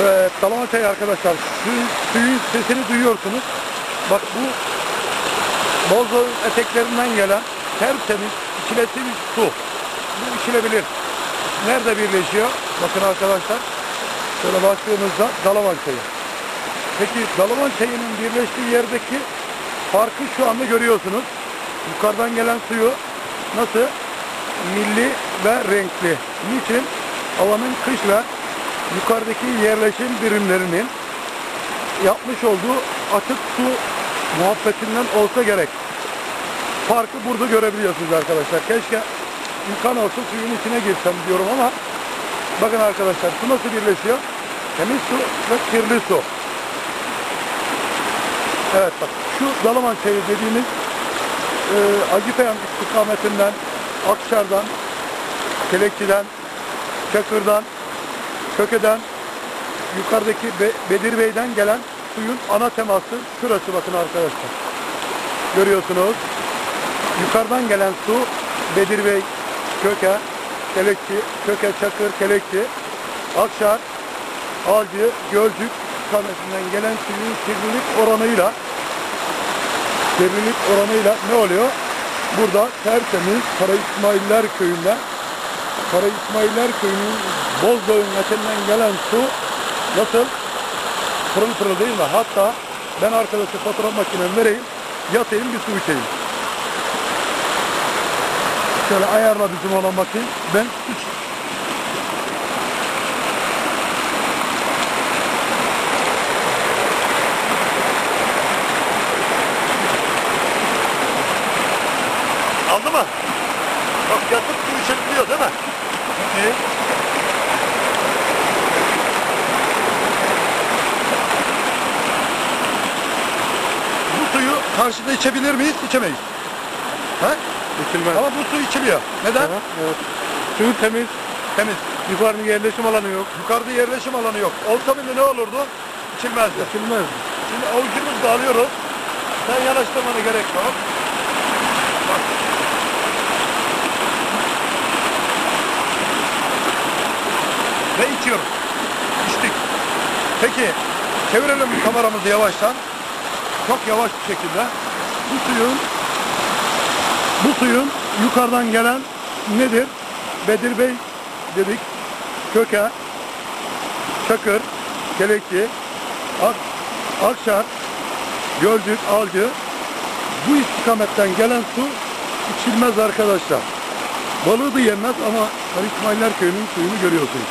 Evet, Dalamatay arkadaşlar. Suyun, suyun sesini duyuyorsunuz. Bak bu Bozdoğan eteklerinden gelen tertemiz, içilesil su. Bu içilebilir. Nerede birleşiyor? Bakın arkadaşlar. Şöyle baktığımızda Dalaman çayı. Peki Dalaman çayının birleştiği yerdeki farkı şu anda görüyorsunuz. Yukarıdan gelen suyu nasıl? Milli ve renkli. Niçin? Havanın kış ve yukarıdaki yerleşim birimlerinin yapmış olduğu atık su muhabbetinden olsa gerek. Farkı burada görebiliyorsunuz arkadaşlar. Keşke imkan olsa suyun içine girsem diyorum ama bakın arkadaşlar su nasıl birleşiyor? Temiz su ve kirli su. Evet bak şu Dalaman çayı dediğimiz e, Acıpayam istikametinden Akşar'dan Kelekçi'den Çakır'dan Köke'den yukarıdaki Be- Bedir Bey'den gelen suyun ana teması şurası bakın arkadaşlar. Görüyorsunuz. Yukarıdan gelen su Bedir Bey, Köke, Kelekçi, Köke, Çakır, Kelekçi, Akşar, Alcı, Gölcük istikametinden gelen suyun kirlilik oranıyla kirlilik oranıyla ne oluyor? Burada tertemiz Kara İsmailler köyünden Kara İsmailler köyünün Bozdağ'ın eteğinden gelen su nasıl? Pırıl pırıl değil mi? Hatta ben arkadaşa fotoğraf makinemi vereyim, yatayım bir su içeyim. Şöyle ayarla bizim olan bakayım. Ben iç, Aldı mı? Bak yatıp su içebiliyor değil mi? İyi. Bu suyu karşıda içebilir miyiz? İçemeyiz. Ha? İçilmez. Ama bu su içiliyor. Neden? Aha, evet. Suyu temiz. Temiz. Yukarıda yerleşim alanı yok. Yukarıda yerleşim alanı yok. Olsa bile ne olurdu? İçilmezdi. İçilmez. Şimdi avucumuzla alıyoruz. Sen yanaştırmana gerek yok. Bak. Ve içiyoruz. İçtik. Peki çevirelim kameramızı yavaştan. Çok yavaş bir şekilde. Bu suyun bu suyun yukarıdan gelen nedir? Bedir Bey dedik. Köke, Çakır, Kelekçi, Ak, Akşar, Gölcük, Alcı bu istikametten gelen su içilmez arkadaşlar. Balığı da yenmez ama İsmailler Köyü'nün suyunu görüyorsunuz.